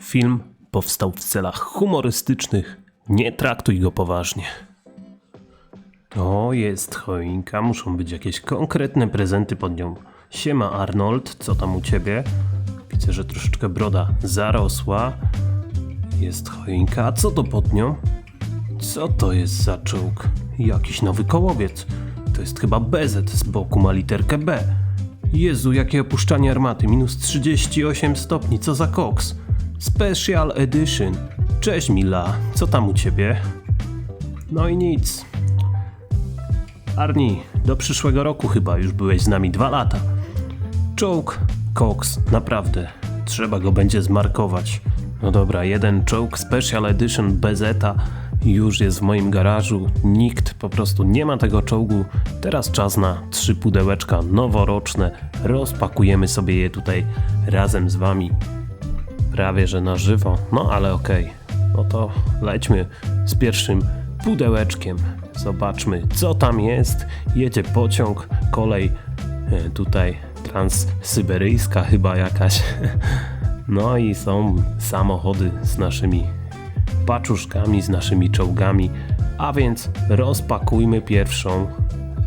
Film powstał w celach humorystycznych. Nie traktuj go poważnie. O, jest choinka, muszą być jakieś konkretne prezenty pod nią. Siema Arnold, co tam u ciebie? Widzę, że troszeczkę broda zarosła. Jest choinka, a co to pod nią? Co to jest za czołg? Jakiś nowy kołowiec. To jest chyba BZ, z boku ma literkę B. Jezu, jakie opuszczanie armaty, minus 38 stopni, co za koks. Special Edition. Cześć Mila, co tam u ciebie? No i nic. Arni, do przyszłego roku chyba już byłeś z nami dwa lata. Czołg, koks, naprawdę. Trzeba go będzie zmarkować. No dobra, jeden czołg Special Edition Bezeta już jest w moim garażu. Nikt po prostu nie ma tego czołgu. Teraz czas na trzy pudełeczka noworoczne. Rozpakujemy sobie je tutaj razem z wami. Prawie że na żywo, no ale okej. No to lećmy z pierwszym pudełeczkiem. Zobaczmy, co tam jest. Jedzie pociąg, kolej e, tutaj transsyberyjska chyba jakaś. No i są samochody z naszymi paczuszkami, z naszymi czołgami. A więc rozpakujmy pierwszą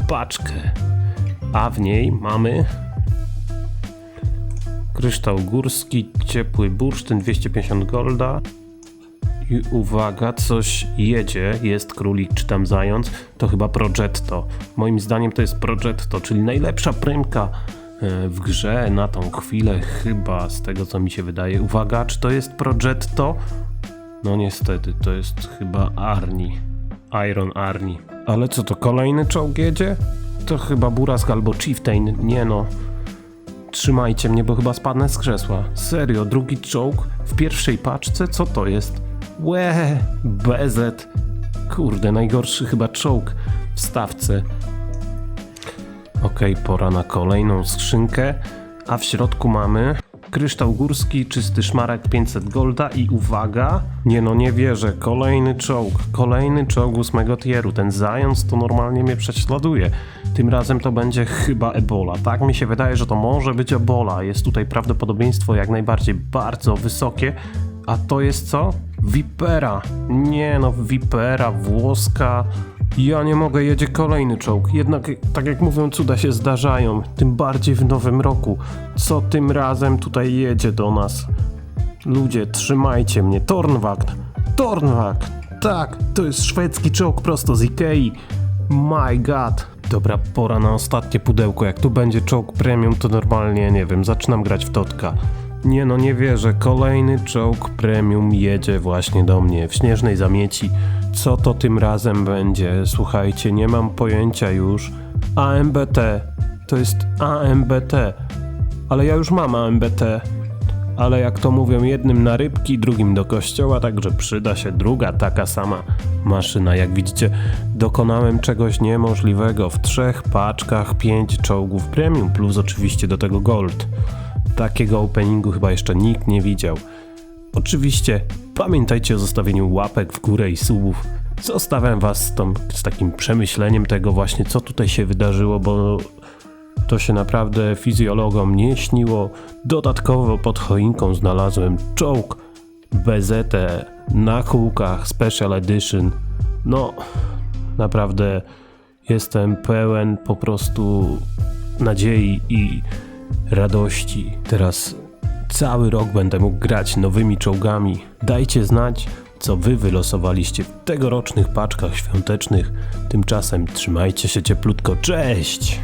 paczkę. A w niej mamy kryształ górski, ciepły bursztyn 250 golda. I uwaga, coś jedzie, jest królik czy tam zając, to chyba Progetto. Moim zdaniem to jest Progetto, czyli najlepsza prymka e, w grze na tą chwilę, chyba z tego co mi się wydaje. Uwaga, czy to jest Progetto? No niestety, to jest chyba Arni. Iron Arni. Ale co to, kolejny czołg jedzie? To chyba Burask albo Chieftain, nie no. Trzymajcie mnie, bo chyba spadnę z krzesła. Serio, drugi czołg w pierwszej paczce? Co to jest? Łe, BZ. Kurde, najgorszy chyba czołg w stawce. Okej, pora na kolejną skrzynkę. A w środku mamy kryształ górski, czysty szmarek 500 golda i uwaga, nie no nie wierzę, kolejny czołg, kolejny czołg ósmego tieru, ten zając to normalnie mnie prześladuje. Tym razem to będzie chyba Ebola. Tak mi się wydaje, że to może być Ebola. Jest tutaj prawdopodobieństwo jak najbardziej bardzo wysokie. A to jest co? Vipera. Nie no, Vipera, włoska. Ja nie mogę, jedzie kolejny czołg. Jednak, tak jak mówią, cuda się zdarzają. Tym bardziej w nowym roku. Co tym razem tutaj jedzie do nas? Ludzie, trzymajcie mnie. Tornwag. Tornwag. Tak, to jest szwedzki czołg prosto z Ikei. My god. Dobra, pora na ostatnie pudełko. Jak tu będzie czołg premium, to normalnie, nie wiem, zaczynam grać w Totka. Nie no, nie wierzę. Kolejny czołg premium jedzie właśnie do mnie w śnieżnej zamieci. Co to tym razem będzie? Słuchajcie, nie mam pojęcia już. AMBT. To jest AMBT. Ale ja już mam AMBT. Ale jak to mówią, jednym na rybki, drugim do kościoła, także przyda się druga taka sama maszyna. Jak widzicie, dokonałem czegoś niemożliwego. W trzech paczkach pięć czołgów premium, plus oczywiście do tego gold. Takiego openingu chyba jeszcze nikt nie widział. Oczywiście pamiętajcie o zostawieniu łapek w górę i subów. Zostawiam was z, tą, z takim przemyśleniem tego właśnie, co tutaj się wydarzyło, bo to się naprawdę fizjologom nie śniło. Dodatkowo pod choinką znalazłem czołg BZT na kółkach Special Edition. No, naprawdę jestem pełen po prostu nadziei i radości. Teraz cały rok będę mógł grać nowymi czołgami. Dajcie znać, co wy wylosowaliście w tegorocznych paczkach świątecznych. Tymczasem trzymajcie się cieplutko. Cześć!